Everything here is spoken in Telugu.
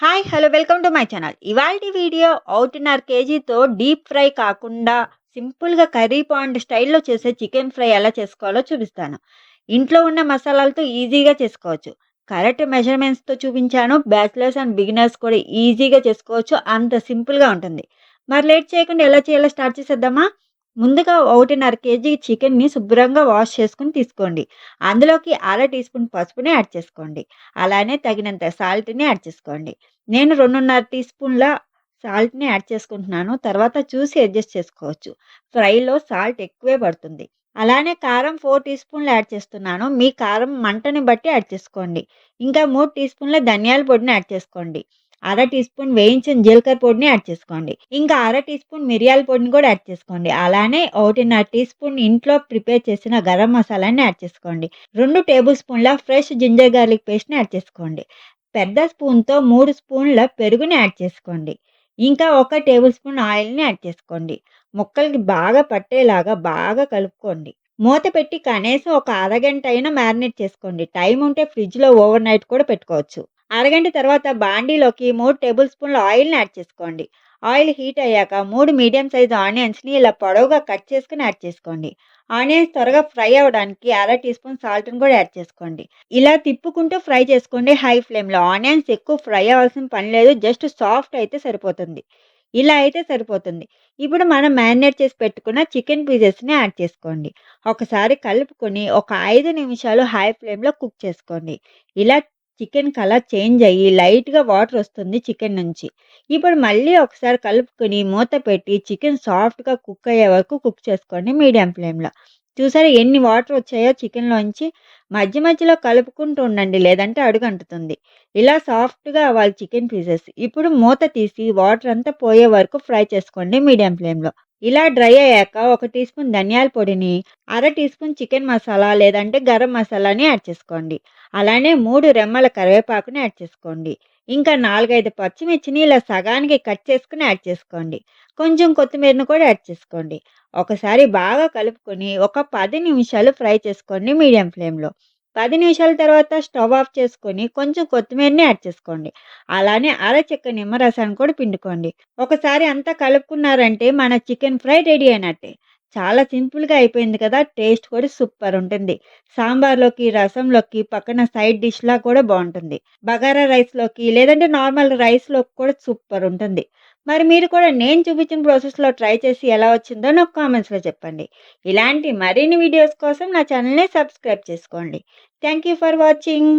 Hi hello welcome to my channel ఇవాళ వీడియో ఒకటిన్నర కేజీతో డీప్ ఫ్రై కాకుండా సింపుల్గా కర్రీ పాయింట్ స్టైల్లో చేసే చికెన్ ఫ్రై ఎలా చేసుకోవాలో చూపిస్తాను. ఇంట్లో ఉన్న మసాలాలతో ఈజీగా చేసుకోవచ్చు. కరెక్ట్ మెజర్మెంట్స్తో చూపించాను. బ్యాచిలర్స్ అండ్ బిగినర్స్ కూడా ఈజీగా చేసుకోవచ్చు. అంత సింపుల్గా ఉంటుంది. మరి లేట్ చేయకుండా ఎలా చేయాలో స్టార్ట్ చేసేద్దామా? ముందుగా ఒకటిన్నర కేజీ చికెన్ని శుభ్రంగా వాష్ చేసుకుని తీసుకోండి. అందులోకి అర టీ స్పూన్ పసుపుని యాడ్ చేసుకోండి. అలానే తగినంత సాల్ట్ని యాడ్ చేసుకోండి. నేను రెండున్నర టీ స్పూన్ల సాల్ట్ని యాడ్ చేసుకుంటున్నాను. తర్వాత చూసి అడ్జస్ట్ చేసుకోవచ్చు. ఫ్రైలో సాల్ట్ ఎక్కువే పడుతుంది. అలానే కారం ఫోర్ టీ స్పూన్లు యాడ్ చేస్తున్నాను. మీ కారం మంటని బట్టి యాడ్ చేసుకోండి. ఇంకా మూడు టీ స్పూన్ల ధనియాల పొడిని యాడ్ చేసుకోండి. అర టీ స్పూన్ వేయించిన జీలకర్ర పొడిని యాడ్ చేసుకోండి. ఇంకా అర టీ స్పూన్ మిరియాల పొడిని కూడా యాడ్ చేసుకోండి. అలానే ఒకటిన్నర టీ స్పూన్ ఇంట్లో ప్రిపేర్ చేసిన గరం మసాలాని యాడ్ చేసుకోండి. రెండు టేబుల్ స్పూన్ల ఫ్రెష్ జింజర్ గార్లిక్ పేస్ట్ని యాడ్ చేసుకోండి. పెద్ద స్పూన్తో మూడు స్పూన్ల పెరుగుని యాడ్ చేసుకోండి. ఇంకా ఒక టేబుల్ స్పూన్ ఆయిల్ని యాడ్ చేసుకోండి. ముక్కలకి బాగా పట్టేలాగా బాగా కలుపుకోండి. మూత పెట్టి కనీసం ఒక అరగంట అయినా మ్యారినేట్ చేసుకోండి. టైం ఉంటే ఫ్రిడ్జ్లో ఓవర్ నైట్ కూడా పెట్టుకోవచ్చు. అరగంట తర్వాత బాండీలోకి మూడు టేబుల్ స్పూన్ల ఆయిల్ని యాడ్ చేసుకోండి. ఆయిల్ హీట్ అయ్యాక మూడు మీడియం సైజ్ ఆనియన్స్ని ఇలా పొడవుగా కట్ చేసుకుని యాడ్ చేసుకోండి. ఆనియన్స్ త్వరగా ఫ్రై అవ్వడానికి అర టీ స్పూన్ సాల్ట్ని కూడా యాడ్ చేసుకోండి. ఇలా తిప్పుకుంటూ ఫ్రై చేసుకోండి. హై ఫ్లేమ్లో ఆనియన్స్ ఎక్కువ ఫ్రై అవ్వాల్సిన పని లేదు. జస్ట్ సాఫ్ట్ అయితే సరిపోతుంది. ఇలా అయితే సరిపోతుంది. ఇప్పుడు మనం మ్యారినేట్ చేసి పెట్టుకున్న చికెన్ పీసెస్ని యాడ్ చేసుకోండి. ఒకసారి కలుపుకొని ఒక ఐదు నిమిషాలు హై ఫ్లేమ్లో కుక్ చేసుకోండి. ఇలా చికెన్ కలర్ చేంజ్ అయ్యి లైట్గా వాటర్ వస్తుంది చికెన్ నుంచి. ఇప్పుడు మళ్ళీ ఒకసారి కలుపుకొని మూత పెట్టి చికెన్ సాఫ్ట్గా కుక్ అయ్యే వరకు కుక్ చేసుకోండి మీడియం ఫ్లేమ్లో. చూసారా ఎన్ని వాటర్ వచ్చాయో చికెన్లోంచి? మధ్య మధ్యలో కలుపుకుంటూ ఉండండి లేదంటే అడుగంటుతుంది. ఇలా సాఫ్ట్గా అవ్వాలి చికెన్ పీసెస్. ఇప్పుడు మూత తీసి వాటర్ అంతా పోయే వరకు ఫ్రై చేసుకోండి మీడియం ఫ్లేమ్లో. ఇలా డ్రై అయ్యాక ఒక టీ స్పూన్ ధనియాల పొడిని అర టీ స్పూన్ చికెన్ మసాలా లేదంటే గరం మసాలాని యాడ్ చేసుకోండి. అలానే మూడు రెమ్మల కరివేపాకుని యాడ్ చేసుకోండి. ఇంకా నాలుగైదు పచ్చిమిర్చిని ఇలా సగానికి కట్ చేసుకుని యాడ్ చేసుకోండి. కొంచెం కొత్తిమీరను కూడా యాడ్ చేసుకోండి. ఒకసారి బాగా కలుపుకొని ఒక పది నిమిషాలు ఫ్రై చేసుకోండి మీడియం ఫ్లేమ్లో. పది నిమిషాల తర్వాత స్టవ్ ఆఫ్ చేసుకొని కొంచెం కొత్తిమీరని యాడ్ చేసుకోండి. అలానే అర చెక్క నిమ్మరసాన్ని కూడా పిండుకోండి. ఒకసారి అంతా కలుపుకున్నారంటే మన చికెన్ ఫ్రై రెడీ అయినట్టే. చాలా సింపుల్గా అయిపోయింది కదా టేస్ట్ కూడా సూపర్ ఉంటుంది. సాంబార్లోకి రసంలోకి పక్కన సైడ్ డిష్లా కూడా బాగుంటుంది. బగారా రైస్లోకి లేదంటే నార్మల్ రైస్లోకి కూడా సూపర్ ఉంటుంది. మరి మీరు కూడా నేను చూపించిన ప్రాసెస్లో ట్రై చేసి ఎలా వచ్చిందో నాకు కామెంట్స్లో చెప్పండి. ఇలాంటి మరిన్ని వీడియోస్ కోసం నా ఛానల్ని సబ్స్క్రైబ్ చేసుకోండి. Thank you for watching